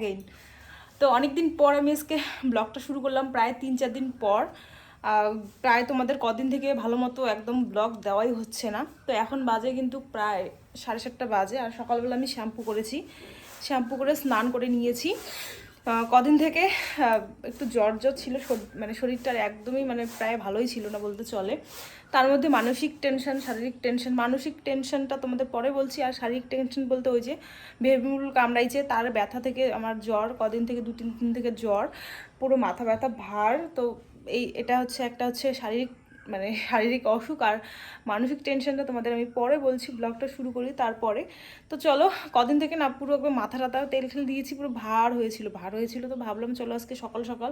Again তো অনেক দিন পর আমি আজকে ব্লগটা শুরু করলাম, প্রায় তিন চার দিন পর। প্রায় তোমাদের কদিন থেকে ভালো মতো একদম ব্লগ দেওয়াই হচ্ছে না। তো এখন বাজে কিন্তু প্রায় সাড়ে সাতটা বাজে, আর সকালবেলা আমি শ্যাম্পু করেছি। শ্যাম্পু করে স্নান করে নিয়েছি। কদিন থেকে একটু জ্বর জ্বর ছিল মানে শরীরটার একদমই মানে প্রায় ভালোই ছিল না বলতে চলে। তার মধ্যে মানসিক টেনশন শারীরিক টেনশন মানসিক টেনশনটা তোমাদের পরে বলছি, আর শারীরিক টেনশন বলতে ওই যে বেবিমুল কামড়াইছে, তার ব্যথা থেকে আমার জ্বর, কদিন থেকে দু তিন দিন থেকে জ্বর, পুরো মাথা ব্যথা, ভার, তো এই, এটা হচ্ছে একটা হচ্ছে শারীরিক মানে শারীরিক অসুখ আর মানসিক টেনশনটা তোমাদের আমি পরে বলছি ব্লগটা শুরু করি তারপরে। তো চলো, কদিন থেকে না পুরো একবার মাথা টাথা, তেল ঠেল দিয়েছি, পুরো ভার হয়েছিল। ভার হয়েছিল তো ভাবলাম চলো আজকে সকাল সকাল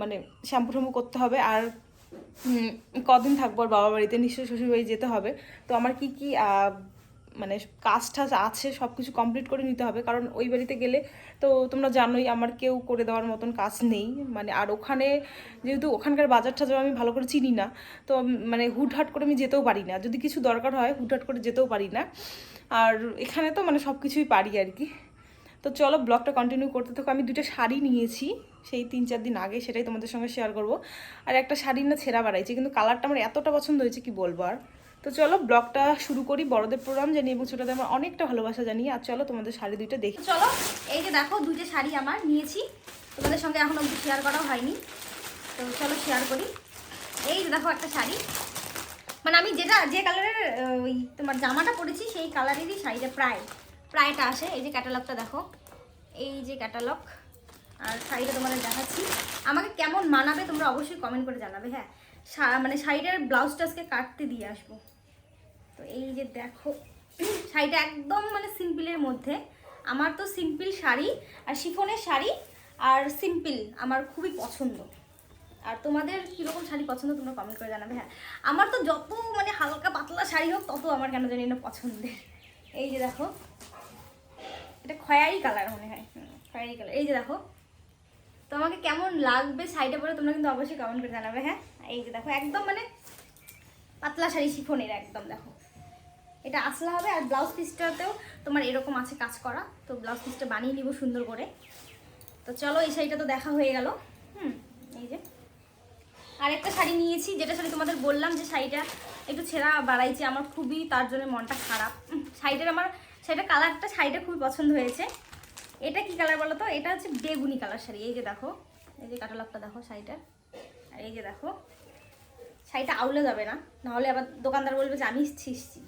মানে শ্যাম্পু ট্যাম্পু করতে হবে। আর কদিন থাকব আর বাবা বাড়িতে, নিশ্চয়ই শ্বশুরবাড়ি যেতে হবে। তো আমার কি কি মানে কাজ টাজ আছে সব কিছু কমপ্লিট করে নিতে হবে। কারণ ওই বাড়িতে গেলে তো তোমরা জানোই আমার কেউ করে দেওয়ার মতন কাজ নেই। মানে আর ওখানে যেহেতু ওখানকার বাজার টাজার আমি ভালো করে চিনি না, তো মানে হুটহাট করে আমি যেতেও পারি না। যদি কিছু দরকার হয়, হুটহাট করে যেতেও পারি না। আর এখানে তো মানে সব কিছুই পারি আর কি। তো চলো ব্লগটা কন্টিনিউ করতে থাকো। আমি দুটো শাড়ি নিয়েছি, সেই তিন চার দিন আগে, সেটাই তোমাদের সঙ্গে শেয়ার করব। আর একটা শাড়ি না ছেঁড়া বাড়াইছে কিন্তু কালারটা আমার এতটা পছন্দ হয়েছে, কি বলব আর? তো চলো ব্লগটা শুরু করি, বড়দের প্রোগ্রাম জানি এবং ছোটদের আমার অনেকটা ভালোবাসা জানি আর চলো তোমাদের শাড়ি দুইটা দেখি। চলো, এই যে দেখো, দুইটা শাড়ি আমার নিয়েছি। তোমাদের সঙ্গে এখন অবধি শেয়ার করাও হয়নি। তো চলো শেয়ার করি। এই যে দেখো একটা শাড়ি। মানে আমি যেটা, যে কালারের ওই তোমার জামাটা পরেছি, সেই কালারেরই শাড়িটা প্রায়, প্রায়টা আসে। এই যে ক্যাটালগটা দেখো। এই যে ক্যাটালগ আর শাড়িটা তোমাদের দেখাচ্ছি। আমাকে কেমন মানাবে তোমরা অবশ্যই কমেন্ট করে জানাবে হ্যাঁ। মানে শাড়িটার ব্লাউজটা আজকে কাটতে দিয়ে আসব। তো এই যে দেখো, শাড়িটা একদম মানে সিম্পলের মধ্যে। আমার তো সিম্পল শাড়ি আর শিফনের শাড়ি আর সিম্পল আমার খুবই পছন্দ। আর তোমাদের কীরকম শাড়ি পছন্দ তোমরা কমেন্ট করে জানাবে হ্যাঁ। আমার তো যত মানে হালকা পাতলা শাড়ি হোক, তত আমার কেন জানি না পছন্দের। এই যে দেখো, এটা খয়ারি কালার মনে হয়। খয়ারি কালার। এই যে দেখো তো আমাকে কেমন লাগবে শাড়িটা পরে তোমরা কিন্তু অবশ্যই কমেন্ট করে জানাবে হ্যাঁ? এই যে দেখো, একদম মানে পাতলা শাড়ি শিফনের একদম, দেখো। এটা আসলা হবে আর ব্লাউজ পিসটাতেও তোমার এরকম আছে কাজ করা, তো ব্লাউজ পিসটা বানিয়ে নিব সুন্দর করে। তো চলো, এই শাড়িটা তো দেখা হয়ে গেল। হুম, এই যে। আর একটা শাড়ি নিয়েছি, যেটা শাড়ি তোমাদের বললাম যে শাড়িটা একটু ছেঁড়া বাড়াইছে, আমার খুবই তার জন্য মনটা খারাপ। শাড়িটার আমার শাড়িটা কালারটা শাড়িটা খুবই পছন্দ হয়েছে। এটা কি কালার বলো তো? এটা হচ্ছে বেগুনি কালার শাড়ি। এই যে দেখো, এই যে কাটালগটা দেখো শাড়িটা। আর এই যে দেখো, শাড়িটা আউলে যাবে না। নাহলে আবার দোকানদার বলবে যে, আমি ছিসছি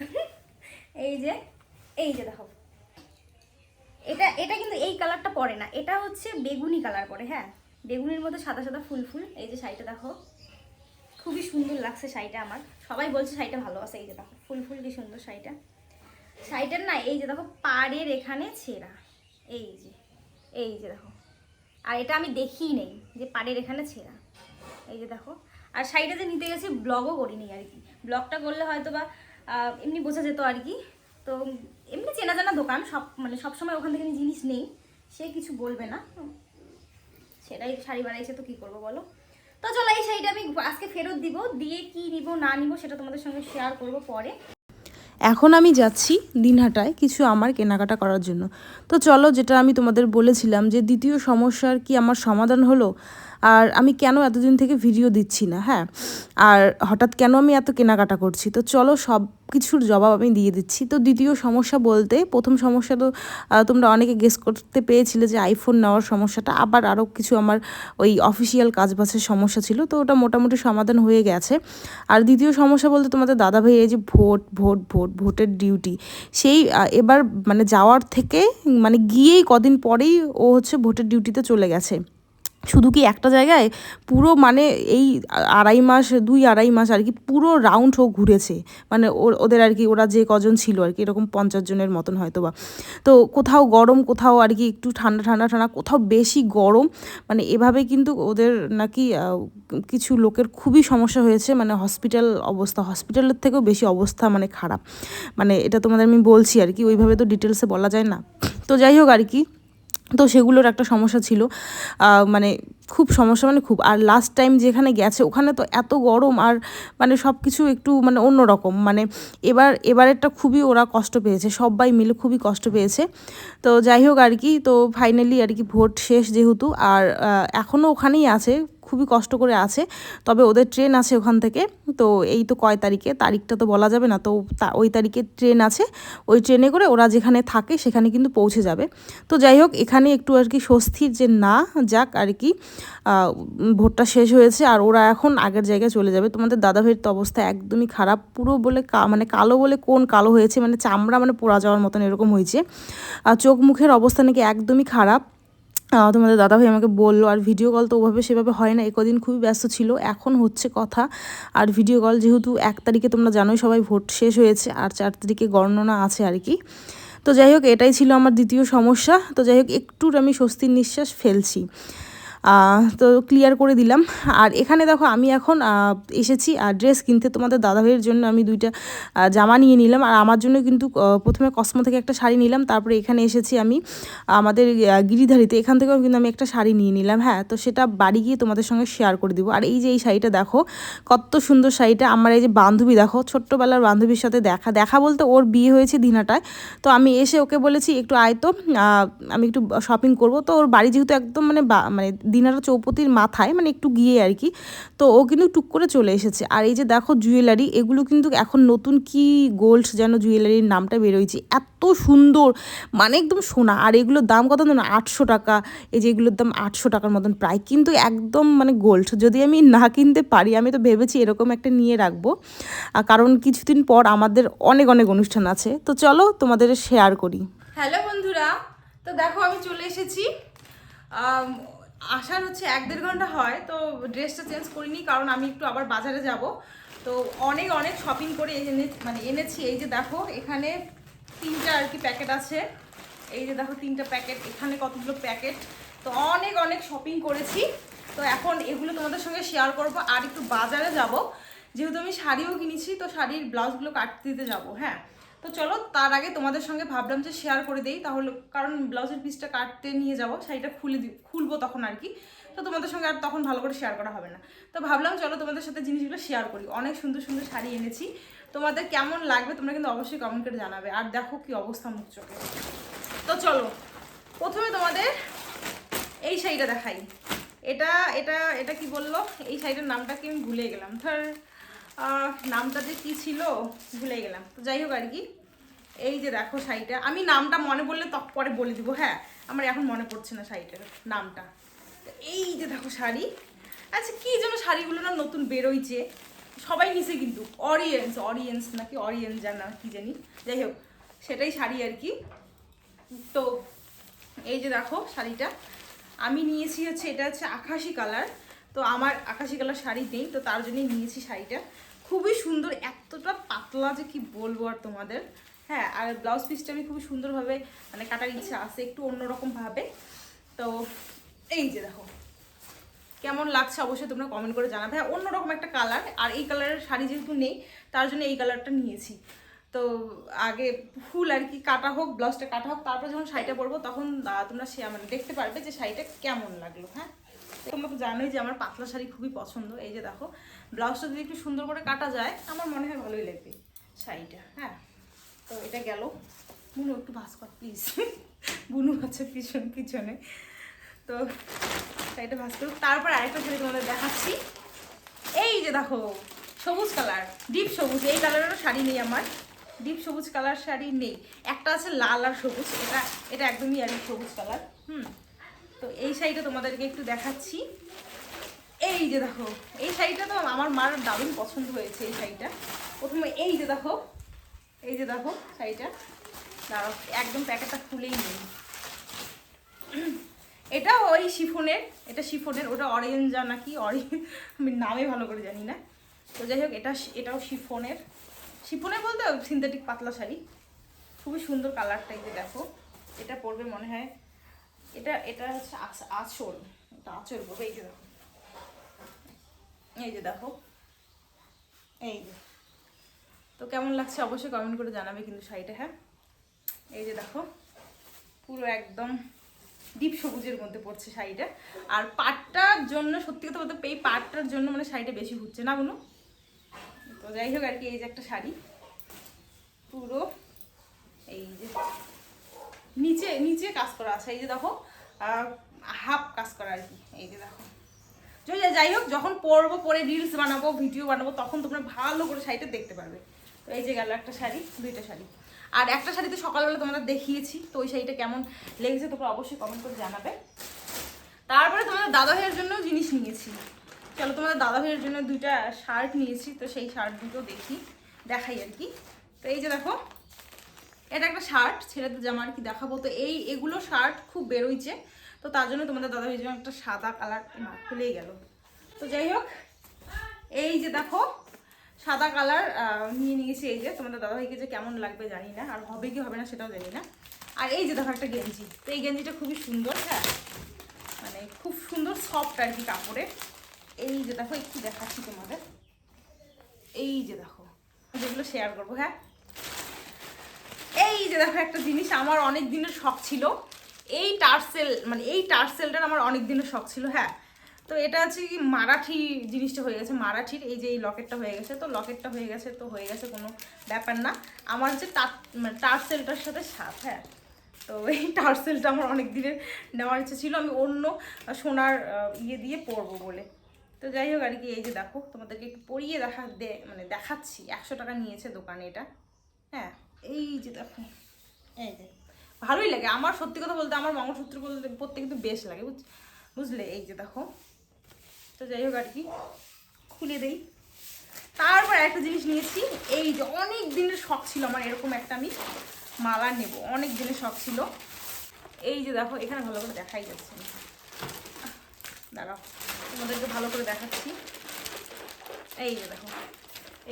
এই যে এই যে দেখো। এটা এটা কিন্তু এই কালারটা পরে না। এটা হচ্ছে বেগুনি কালার পরে হ্যাঁ? বেগুনির মধ্যে সাদা সাদা ফুল ফুল। এই যে শাড়িটা দেখো। খুবই সুন্দর লাগছে শাড়িটা আমার। সবাই বলছে শাড়িটা ভালো আছে। এই যে দেখো, ফুল ফুল কি সুন্দর শাড়িটা। শাড়িটার না, এই যে দেখো, পাড়ের এখানে ছেঁড়া। এই যে এই যে দেখো। আর এটা আমি দেখিই নেই যে পাড়ের এখানে ছেঁড়া। এই যে দেখো। আর শাড়িটা যে নিতে গেছি ব্লগও করিনি আর কি। ব্লগটা করলে হয়তো বা এমনি বোঝা যেত আর কি। তো এমনি চেনা জানা দোকান, সব মানে সবসময় ওখান থেকে জিনিস নেই। সে কিছু বলবে না। সেটাই শাড়ি বানাইছে তো কি করব বলো? তো চলো এই শাড়িটা আমি আজকে ফেরত দিব। দিয়ে কি নিব, না নিব সেটা তোমাদের সঙ্গে শেয়ার করব পরে। এখন আমি যাচ্ছি দিনহাটায় কিছু আমার কেনাকাটা করার জন্য। তো চলো যেটা আমি তোমাদের বলেছিলাম যে দ্বিতীয় সমস্যার কি আমার সমাধান হলো? আর আমি কেন এতদিন থেকে ভিডিও দিচ্ছি না হ্যাঁ? আর হঠাৎ কেন আমি এত কেনাকাটা করছি? তো চলো সব কিছুর জবাব আমি দিয়ে দিচ্ছি। তো দ্বিতীয় সমস্যা বলতে, প্রথম সমস্যা তো তোমরা অনেকে গেস করতে পেয়েছিলে যে আইফোন নেওয়ার সমস্যাটা। আবার আরও কিছু আমার ওই অফিসিয়াল কাজবাজের সমস্যা ছিল, তো ওটা মোটামুটি সমাধান হয়ে গেছে। আর দ্বিতীয় সমস্যা বলতে তোমাদের দাদাভাই এই যে ভোট ভোট ভোট, ভোটের ডিউটি সেই এবার মানে যাওয়ার থেকে মানে গিয়েই কদিন পরেই ও হচ্ছে ভোটের ডিউটিতে চলে গেছে। শুধু কি একটা জায়গায় পুরো মানে এই আড়াই মাস, দুই আড়াই মাস আর কি পুরো রাউন্ড ও ঘুরেছে। মানে ওদের আর কি, ওরা যে কজন ছিল আর কি, এরকম পঞ্চাশ জনের মতন হয়তো বা তো কোথাও গরম, কোথাও আর কি একটু ঠান্ডা ঠান্ডা ঠান্ডা, কোথাও বেশি গরম। মানে এভাবে কিন্তু ওদের নাকি কিছু লোকের খুবই সমস্যা হয়েছে। মানে হসপিটাল অবস্থা হসপিটালের থেকেও বেশি অবস্থা মানে খারাপ। মানে এটা তোমাদের আমি বলছি আর কি, ওইভাবে তো ডিটেলসে বলা যায় না। তো যাই হোক আর কি তো সেগুলোর একটা সমস্যা ছিল। মানে খুব সমস্যা মানে খুব, আর লাস্ট টাইম যেখানে গেছে, ওখানে তো এত গরম আর মানে সব কিছু একটু মানে অন্যরকম। মানে এবার, এবারেরটা খুবই ওরা কষ্ট পেয়েছে সবাই মিলে খুবই কষ্ট পেয়েছে। তো যাই হোক আর কি, তো ফাইনালি আর কি ভোট শেষ যেহেতু, আর এখনও ওখানেই আছে। খুবই কষ্ট করে আছে, তবে ওদের ট্রেন আছে ওখান থেকে। তো এই তো কয় তারিখে, তারিখটা তো বলা যাবে না, তো ওই তারিখে ট্রেন আছে। ওই ট্রেনে করে ওরা যেখানে থাকে সেখানে কিন্তু পৌঁছে যাবে। তো যাই হোক, এখানে একটু আর কি স্বস্তির যে না, যাক আর কি ভোটটা শেষ হয়েছে আর ওরা এখন আগের জায়গায় চলে যাবে। তোমাদের দাদা ভাইয়ের তো অবস্থা একদমই খারাপ, পুরো বলে মানে কালো বলে কোন কালো হয়েছে মানে চামড়া মানে পোড়া যাওয়ার মতন এরকম হয়েছে। আর চোখ মুখের অবস্থা নাকি একদমই খারাপ। তোমাদের দাদাভাই আমাকে বলল, আর ভিডিও কল তো ওভাবে সেভাবে হয় না, একদিন খুবই ব্যস্ত ছিল, এখন হচ্ছে কথা। আর ভিডিও কল যেহেতু এক তারিখে তোমরা জানোই সবাই ভোট শেষ হয়েছে, আর চার তারিখে গণনা আছে আর কি। তো যাই হোক, এটাই ছিল আমার দ্বিতীয় সমস্যা। তো যাই হোক একটুর আমি স্বস্তির নিঃশ্বাস ফেলছি। তো ক্লিয়ার করে দিলাম। আর এখানে দেখো আমি এখন এসেছি আর ড্রেস কিনতে। তোমাদের দাদাভাইয়ের জন্য আমি দুইটা জামা নিয়ে নিলাম। আর আমার জন্য কিন্তু প্রথমে কসমো থেকে একটা শাড়ি নিলাম। তারপরে এখানে এসেছি আমি, আমাদের গিরিধারিতে। এখান থেকেও কিন্তু আমি একটা শাড়ি নিয়ে নিলাম হ্যাঁ। তো সেটা বাড়ি গিয়ে তোমাদের সঙ্গে শেয়ার করে দিব। আর এই যে এই শাড়িটা দেখো, কত সুন্দর শাড়িটা। আমার এই যে বান্ধবী, দেখো, ছোট্টবেলার বান্ধবীর সাথে দেখা দেখা বলতে ওর বিয়ে হয়েছে দিনাটায়। তো আমি এসে ওকে বলেছি, একটু আয় তো আমি একটু শপিং করব। তো ওর বাড়ি যেহেতু একদম মানে মানে দিনাটা চৌপতির মাথায় মানে একটু গিয়ে আর কি, তো ও কিন্তু টুক করে চলে এসেছে। আর এই যে দেখো জুয়েলারি, এগুলো কিন্তু এখন নতুন কি গোল্ড যেন জুয়েলারির নামটা বেরোয়ছে। এত সুন্দর মানে একদম সোনা। আর এগুলোর দাম কত জানো? আটশো টাকা। এই যে এগুলোর দাম আটশো টাকার মতন প্রায়। কিন্তু একদম মানে গোল্ড। যদি আমি না কিনতে পারি, আমি তো ভেবেছি এরকম একটা নিয়ে রাখব। কারণ কিছুদিন পর আমাদের অনেক অনেক অনুষ্ঠান আছে। তো চলো তোমাদের শেয়ার করি। হ্যালো বন্ধুরা। তো দেখো আমি চলে এসেছি। আসার হচ্ছে এক দেড় ঘণ্টা হয়, তো ড্রেসটা চেঞ্জ করিনি কারণ আমি একটু আবার বাজারে যাব। তো অনেক অনেক শপিং করে এনে মানে এনেছি। এই যে দেখো, এখানে তিনটা আর কি প্যাকেট আছে। এই যে দেখো, তিনটা প্যাকেট এখানে কতগুলো প্যাকেট তো অনেক অনেক শপিং করেছি। তো এখন এগুলো তোমাদের সঙ্গে শেয়ার করব আর একটু বাজারে যাব। যেহেতু আমি শাড়িও কিনেছি, তো শাড়ির ব্লাউজগুলো কাটতে দিতে যাব হ্যাঁ। তো চলো, তার আগে তোমাদের সঙ্গে ভাবলাম যে শেয়ার করে দেই, তাহলে, কারণ ব্লাউজের পিসটা কাটতে নিয়ে যাব, শাড়িটা খুলে দি, খুলবো তখন আর কি। তো তোমাদের সঙ্গে আর তখন ভালো করে শেয়ার করা হবে না। তো ভাবলাম চলো তোমাদের সাথে জিনিসগুলো শেয়ার করি। অনেক সুন্দর সুন্দর শাড়ি এনেছি। তোমাদের কেমন লাগবে তোমরা কিন্তু অবশ্যই কমেন্ট করে জানাবে। আর দেখো কি অবস্থা মুখ চোখে। তো চলো, প্রথমে তোমাদের এই শাড়িটা দেখাই। এটা এটা এটা কি বলল? এই শাড়িটার নামটা কি আমি ভুলে গেলাম। ধর নামটা যে কি ছিল, ভুলে গেলাম। তো যাই হোক আর কি। এই যে দেখো শাড়িটা, আমি নামটা মনে বললে তক পরে বলে দিব হ্যাঁ? আমার এখন মনে পড়ছে না শাড়িটার নামটা। এই যে দেখো শাড়ি আচ্ছা কি যেন শাড়িগুলো না নতুন বেরোইছে। সবাই নিছে কিন্তু অরিয়েন্স অরিয়েন্স নাকি অরিয়েন্স জানা কি জানি। যাই হোক, সেটাই শাড়ি আর কি। তো এই যে দেখো শাড়িটা, আমি নিয়েছি হচ্ছে, এটা হচ্ছে আকাশি কালার। তো আমার আকাশি কালার শাড়ি নেই, তো তার জন্যই নিয়েছি শাড়িটা। খুবই সুন্দর, এতটা পাতলা যে কি বলব আর তোমাদের। হ্যাঁ আর ব্লাউজ পিসটা আমি খুবই সুন্দরভাবে মানে কাটার ইচ্ছা আছে, একটু অন্যরকম ভাবে। তো এই যে দেখো, কেমন লাগছে অবশ্যই তোমরা কমেন্ট করে জানাবে। হ্যাঁ অন্যরকম একটা কালার আর এই কালারের শাড়ি যেহেতু নেই, তার জন্য এই কালারটা নিয়েছি। তো আগে ফুল আর কি কাটা হোক, ব্লাউজটা কাটা হোক, তারপর যখন শাড়িটা পরবো, তখন তোমরা সে মানে দেখতে পারবে যে শাড়িটা কেমন লাগল হ্যাঁ? তোমরা তো জানোই যে আমার পাতলা শাড়ি খুবই পছন্দ। এই যে দেখো, ব্লাউজটা যদি একটু সুন্দর করে কাটা যায়, আমার মনে হয় ভালোই লাগবে শাড়িটা হ্যাঁ? তো এটা গেল। বুনু, একটু ভাস কর প্লিজ বুনু আছে পিছন, পিছনে। তো শাড়িটা ভাস করুক তারপর আরেকটা শাড়ি তোমাদের দেখাচ্ছি। এই যে দেখো, সবুজ কালার, ডিপ সবুজ। এই কালারেরও শাড়ি নেই আমার। ডিপ সবুজ কালার শাড়ি নেই। একটা আছে লাল আর সবুজ। এটা এটা একদমই আর সবুজ কালার, হুম? তো এই শাড়িটা তোমাদেরকে একটু দেখাচ্ছি। এই যে দেখো, এই শাড়িটা তো আমার মার দারুণ পছন্দ হয়েছে, এই শাড়িটা। প্রথমে এই যে দেখো এই যে দেখো, শাড়িটা। দাঁড়াও, একদম প্যাকেটটা খুলেই নেই। এটা ওই শিফনের, এটা শিফনের, ওটা অরেঞ্জা নাকি অরেঞ্জ আমি নামে ভালো করে জানি না। তো যাই হোক, এটা এটাও শিফনের। শিফনের বলতে সিনথেটিক পাতলা শাড়ি। খুবই সুন্দর কালারটা এই যে দেখো। এটা পরবে মনে হয়, এটা এটা হচ্ছে আচ- আঁচল, এটা আঁচল পরবে, এই যে দেখো। এই যে দেখো। এই যে। তো কেমন লাগছে অবশ্যই কমেন্ট করে জানাবে কিন্তু শাড়িটা হ্যাঁ? এই যে দেখো, পুরো একদম ডিপ সবুজের মধ্যে পড়ছে শাড়িটা। আর পাটটার জন্য, সত্যি কথা বলতে এই পাটটার জন্য মানে শাড়িটা বেশি ঘুরছে না বলুন? তো যাই হোক আর কি, এই যে একটা শাড়ি। পুরো এই যে নিচে নিচে কাজ করা আছে। এই যে দেখো হাফ কাজ করা আর কি। এই যে দেখো। যাই হোক, যখন পরবো, পরে রিলস বানাবো ভিডিও বানাবো, তখন তোমরা ভালো করে শাড়িটা দেখতে পারবে। তো এই যে গেল একটা শাড়ি, দুইটা শাড়ি। আর একটা শাড়ি তো সকালবেলা তোমাদের দেখিয়েছি, তো ওই শাড়িটা কেমন লেগেছে তোমরা অবশ্যই কমেন্ট করে জানাবে। তারপরে তোমাদের দাদা ভাইয়ের জন্য জিনিস নিয়েছি। চলো, তোমাদের দাদা ভাইয়ের জন্য দুইটা শার্ট নিয়েছি, তো সেই শার্ট দুটো দেখি, দেখাই আর কি। তো এই যে দেখো, এটা একটা শার্ট ছেলেদের জামা আর কি দেখাবো। তো এই, এগুলো শার্ট খুব বেরোইছে, তো তার জন্য তোমাদের দাদা ভাইয়ের জন্য একটা সাদা কালার না খুলেই গেল। তো যাই হোক, এই যে দেখো সাদা কালার নিয়ে নিয়েছি এই যে। তোমাদের দাদাভাইকে যে কেমন লাগবে জানি না, আর হবে কি হবে না সেটাও জানি না। আর এই যে দেখো একটা গেঞ্জি। তো এই গেঞ্জিটা খুবই সুন্দর হ্যাঁ? মানে খুব সুন্দর সফট আর কি কাপড়ে। এই যে দেখো, একটু দেখাচ্ছি তোমাদের। এই যে দেখো, যেগুলো শেয়ার করব হ্যাঁ? এই যে দেখো একটা জিনিস, আমার অনেক দিনের শখ ছিল। এই টার্সেল মানে এই টার্সেলটার আমার অনেক দিনের শখ ছিল হ্যাঁ? তো এটা হচ্ছে কি মারাঠি জিনিসটা হয়ে গেছে, মারাঠির এই যে এই লকেটটা হয়ে গেছে, তো লকেটটা হয়ে গেছে, তো হয়ে গেছে কোনো ব্যাপার না। আমার হচ্ছে টার মানে টার্সেলটার সাথে সাথ হ্যাঁ। তো এই টার্সেলটা আমার অনেক দিনের নেওয়ার ইচ্ছে ছিল, আমি অন্য সোনার ইয়ে দিয়ে পরবো বলে। তো যাই হোক, আর কি, এই যে দেখো, তোমাদেরকে একটু পরিয়ে দেখা, দে মানে দেখাচ্ছি। একশো টাকা নিয়েছে দোকানে এটা। হ্যাঁ এই যে দেখো, এই যে। ভালোই লাগে। আমার সত্যি কথা বলতে, আমার মঙ্গলসূত্র বলতে পরতে কিন্তু বেশ লাগে, বুঝ- বুঝলে? এই যে দেখো। তো যাই হোক আর কি, খুলে দেই। তারপর একটা জিনিস নিয়েছি, এই যে অনেক দিনের শখ ছিল আমার, এরকম একটা আমি মালা নেব। অনেক দিনের শখ ছিল। এই যে দেখো, এখানে ভালো করে দেখাই যাচ্ছে দাঁড়াও, তোমাদেরকে ভালো করে দেখাচ্ছি। এই যে দেখো,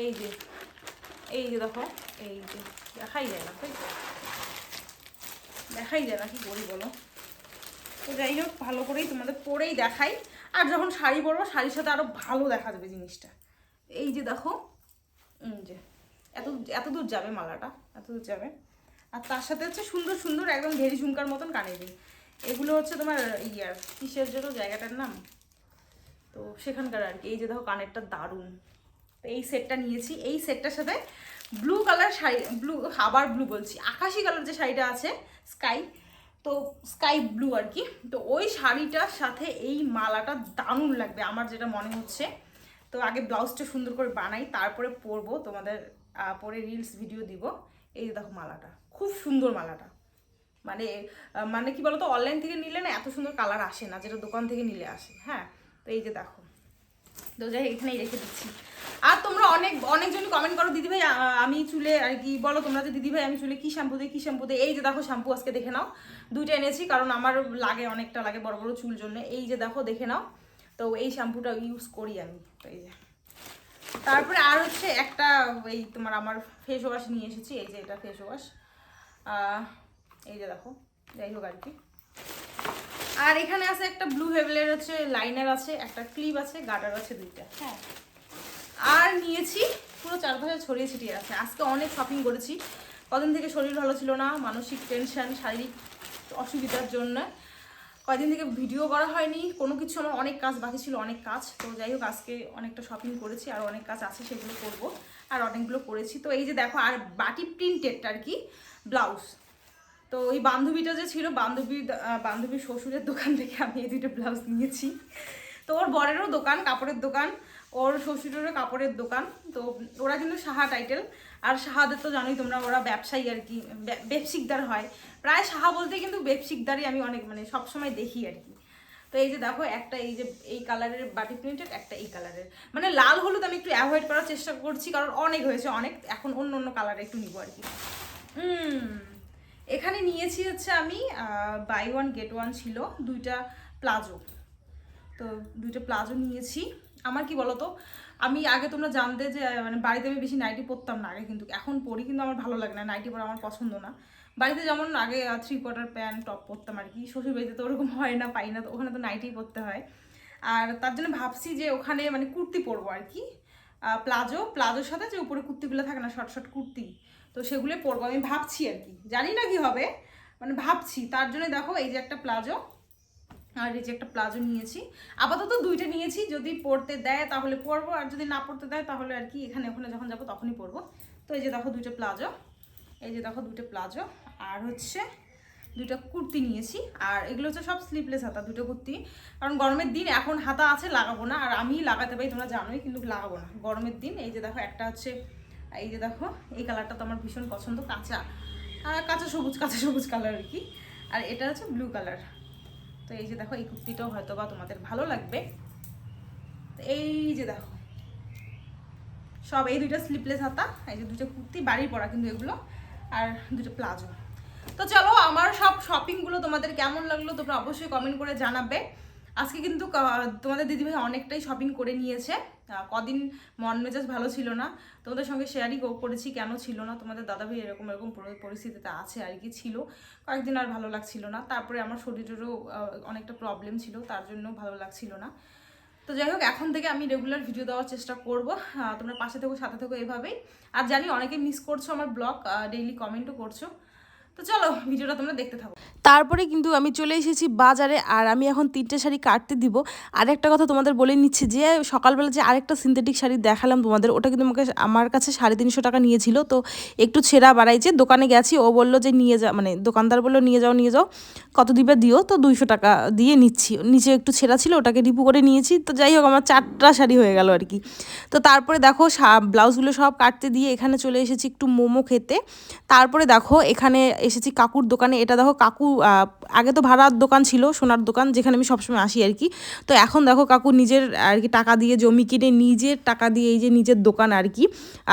এই যে এই যে দেখো, এই যে, দেখাই যায় না দেখাই যায় না, কি করি বলো? তো যাই হোক, ভালো করেই তোমাদের পরেই দেখাই। আর যখন শাড়ি পরবো, শাড়ির সাথে আরও ভালো দেখা যাবে জিনিসটা। এই যে দেখো যে এত এত দূর যাবে মালাটা, এত দূর যাবে। আর তার সাথে হচ্ছে সুন্দর সুন্দর একদম ভেরি ঝুমকার মতন কানে দিই এগুলো হচ্ছে তোমার ইয়ার কিসের জন্য জায়গাটার নাম? তো সেখানকার আর কি। এই যে দেখো, কানেরটা দারুণ। তো এই সেটটা নিয়েছি। এই সেটটার সাথে ব্লু কালার শাড়ি ব্লু আবার ব্লু বলছি। আকাশি কালার যে শাড়িটা আছে স্কাই তো স্কাই ব্লু আর কি তো ওই শাড়িটার সাথে এই মালাটা দারুণ লাগবে আমার যেটা মনে হচ্ছে। তো আগে ব্লাউজটা সুন্দর করে বানাই, তারপরে পরবো, তোমাদের পরে রিলস ভিডিও দিব। এই দেখো মালাটা, খুব সুন্দর মালাটা। মানে মানে কি বলতো অনলাইন থেকে নিলে না এত সুন্দর কালার আসে না, যেটা দোকান থেকে নিলে আসে হ্যাঁ? তো এই যে দেখো। তো যাই এখানেই রেখে দিচ্ছি। তোমরা অনেক, অনেকজনই কমেন্ট করো দিদি ভাই আমি চুলে আর কি, বলো তোমরা যে দিদি ভাই আমি চুলে কি শ্যাম্পু দিই, কি শ্যাম্পু দিই? এই যে দেখো শ্যাম্পু আজকে দেখে নাও। দুইটা এনেছি, কারণ আমার লাগে, অনেকটা লাগে বড় বড় চুল জন্য। এই যে দেখো, দেখে নাও। তো এই শ্যাম্পুটা ইউজ করি আমি। তো এই যে। তারপরে আর হচ্ছে একটা, এই তোমার আমার ফেস ওয়াশ নিয়ে এসেছি, এই যে এটা ফেস ওয়াশ এই যে দেখো, যাই হোক আর কি। আর এখানে আছে একটা ব্লু হেভেলের হচ্ছে লাইনার আছে, একটা ক্লিপ আছে গার্ডার আছে দুইটা। হ্যাঁ। আর নিয়েছি, পুরো চারপাশে ছড়িয়ে ছিটিয়ে আছে। আজকে অনেক শপিং করেছি। কদিন থেকে শরীর ভালো ছিল না, মানসিক টেনশন শারীরিক অসুবিধার জন্য। কয়দিন থেকে ভিডিও করা হয়নি, কোনো কিছু আমার অনেক কাজ বাকি ছিল, অনেক কাজ। তো যাই হোক, আজকে অনেকটা শপিং করেছি, আর অনেক কাজ আছে সেগুলো করব। আর অনেকগুলো করেছি। তো এই যে দেখো, আর বাটি প্রিন্টেডটা আর কি ব্লাউজ তো ওই বান্ধবীটা যে ছিল, বান্ধবী বান্ধবীর শ্বশুরের দোকান থেকে আমি এই দুটো ব্লাউজ নিয়েছি। তো ওর বরেরও দোকান, কাপড়ের দোকান। ওর শ্বশুরেরও কাপড়ের দোকান, তো ওরা কিন্তু সাহা টাইটেল আর সাহাদের তো জানোই তোমরা, ওরা ব্যবসায়ী আর কি বে- বেপসিকদার হয়। প্রায় সাহা বলতে কিন্তু বেপসিকদারই আমি অনেক মানে সবসময় দেখি আর কি। তো এই যে দেখো, একটা এই যে, এই কালারের বাটি প্রিন্টেড একটা এই কালারের মানে লাল হলুদ আমি একটু অ্যাভয়েড করার চেষ্টা করছি, কারণ অনেক হয়েছে, অনেক। এখন অন্য অন্য কালার একটু নিবো আর কি। এখানে নিয়েছি হচ্ছে আমি বাই ওয়ান গেট ওয়ান ছিল, দুইটা প্লাজো। তো দুইটা প্লাজো নিয়েছি। আমার কি বলতো? আমি আগে তোমরা জানতে যে মানে বাড়িতে আমি বেশি নাইটি পরতাম না আগে কিন্তু। এখন পরি কিন্তু আমার ভালো লাগে না নাইটি পরা আমার পছন্দ না। বাড়িতে যেমন আগে থ্রি কোয়ার্টার প্যান্ট টপ পরতাম আর কি। শ্বশুর বাড়িতে তো ওরকম হয় না, পাই না, তো ওখানে তো নাইটিই পরতে হয়। আর তার জন্য ভাবছি যে, ওখানে মানে কুর্তি পরবো আর কি। প্লাজো, প্লাজোর সাথে যে উপরে কুর্তিগুলো থাকে না শর্ট শর্ট কুর্তি, তো সেগুলো পরবো। আমি ভাবছি আর কি। জানি না কি হবে মানে ভাবছি। তার জন্য দেখো, এই যে একটা প্লাজো আর এই যে একটা প্লাজো নিয়েছি। আপাতত দুইটা নিয়েছি, যদি পড়তে দেয় তাহলে পরবো, আর যদি না পড়তে দেয় তাহলে আর কি এখানে ওখানে যখন যাব তখনই পরবো। তো এই যে দেখো দুইটা প্লাজো, এই যে দেখো দুটো প্লাজো, আর হচ্ছে দুটো কুর্তি নিয়েছি। আর এগুলো হচ্ছে সব স্লিপলেস হাতা, দুটো কুর্তি। কারণ গরমের দিন এখন হাতা আছে, লাগাবো না। আর আমি লাগাতে পারি, তোমরা জানোই, কিন্তু লাগাবো না। গরমের দিন, এই যে দেখো, একটা হচ্ছে, এই যে দেখো, এই কালারটা তো আমার ভীষণ পছন্দ, কাঁচা। কাঁচা সবুজ কাঁচা সবুজ কালার আর কি। আর এটা হচ্ছে ব্লু কালার তো এই যে দেখো, এই কুর্তিটাও হয়তো বা তোমাদের ভালো লাগবে। তো এই যে দেখো, সব এই দুইটা স্লিপলেস হাতা, এই যে দুটো কুর্তি বাড়ি পরা কিন্তু এগুলো, আর দুটো প্লাজো। তো চলো, আমার সব শপিংগুলো তোমাদের কেমন লাগল তোমরা অবশ্যই কমেন্ট করে জানাবে। আজকে কিন্তু তোমাদের দিদিভাই অনেকটাই শপিং করে নিয়েছে। কদিন মন মেজাজ ভালো ছিল না। তোমাদের সঙ্গে শেয়ারই করেছি, কেন ছিল না? তোমাদের দাদাভাই এরকম এরকম পরিস্থিতিতে আছে আর কি ছিল। কয়েকদিন আর ভালো লাগছিল না। তারপরে আমার শরীরেরও অনেকটা প্রবলেম ছিল, তার জন্য ভালো লাগছিল না। তো যাই হোক, এখন থেকে আমি রেগুলার ভিডিও দেওয়ার চেষ্টা করব। তোমরা পাশে থেকো, সাথে থেকো এভাবেই। আর জানি অনেকে মিস করছ আমার ব্লগ ডেইলি কমেন্টও করছ। তো চলো ভিডিওটা তোমরা দেখতে থাকো। তারপরে কিন্তু আমি চলে এসেছি বাজারে আর আমি এখন তিনটে শাড়ি কাটতে দিব। আর একটা কথা তোমাদের বলে নিচ্ছি যে, সকালবেলা যে আরেকটা সিনথেটিক শাড়ি দেখালাম তোমাদের, ওটা কিন্তু আমাকে আমার কাছে সাড়ে তিনশো টাকা নিয়েছিল। তো একটু ছেঁড়া বাড়াইছে দোকানে গেছি, ও বলল যে, নিয়ে যা মানে দোকানদার বলল, নিয়ে যাও নিয়ে যাও, কত দিবে দিও, তো দুইশো টাকা দিয়ে নিচ্ছি। নিচে একটু ছেঁড়া ছিল, ওটাকে রিপু করে নিয়েছি। তো যাই হোক, আমার চারটা শাড়ি হয়ে গেল আর কি তো তারপরে দেখো ব্লাউজগুলো সব কাটতে দিয়ে এখানে চলে এসেছি একটু মোমো খেতে। তারপরে দেখো, এখানে এসেছি কাকুর দোকানে। এটা দেখো, কাকু আগে তো ভাড়ার দোকান ছিল, সোনার দোকান, যেখানে আমি সবসময় আসি আর কি। তো এখন দেখো কাকু নিজের আর কি টাকা দিয়ে জমি কিনে নিজের টাকা দিয়ে এই যে নিজের দোকান আর কি।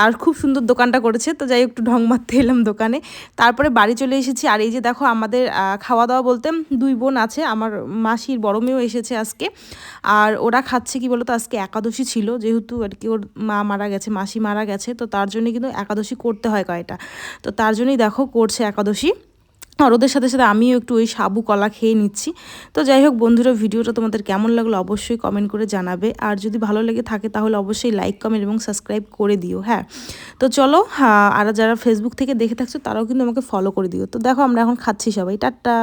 আর খুব সুন্দর দোকানটা করেছে, তো যাই একটু ঢং মারতে এলাম দোকানে। তারপরে বাড়ি চলে এসেছি, আর এই যে দেখো আমাদের খাওয়া দাওয়া বলতে দুই বোন আছে, আমার মাসির বড় মেয়েও এসেছে আজকে। আর ওরা খাচ্ছে কি বলতো, আজকে একাদশী ছিল, যেহেতু আর কি ওর মা মারা গেছে, মাসি মারা গেছে, তো তার জন্য কিন্তু একাদশী করতে হয় কয়টা। তো তার জন্যই দেখো করছে একাদশী। আর ওদের সাথে সাথে আমিও একটু ওই সাবু কলা খেয়ে নিচ্ছি। তো যাই হোক বন্ধুরা ভিডিওটা তোমাদের কেমন লাগল অবশ্যই কমেন্ট করে জানাবে। আর যদি ভালো লেগে থাকে তাহলে অবশ্যই লাইক কমেন্ট এবং সাবস্ক্রাইব করে দিও হ্যাঁ। তো চলো হ্যাঁ, আর যারা ফেসবুক থেকে দেখে থাকছো তারাও কিন্তু আমাকে ফলো করে দিও। তো দেখো আমরা এখন খাচ্ছি সবাই। টাটা!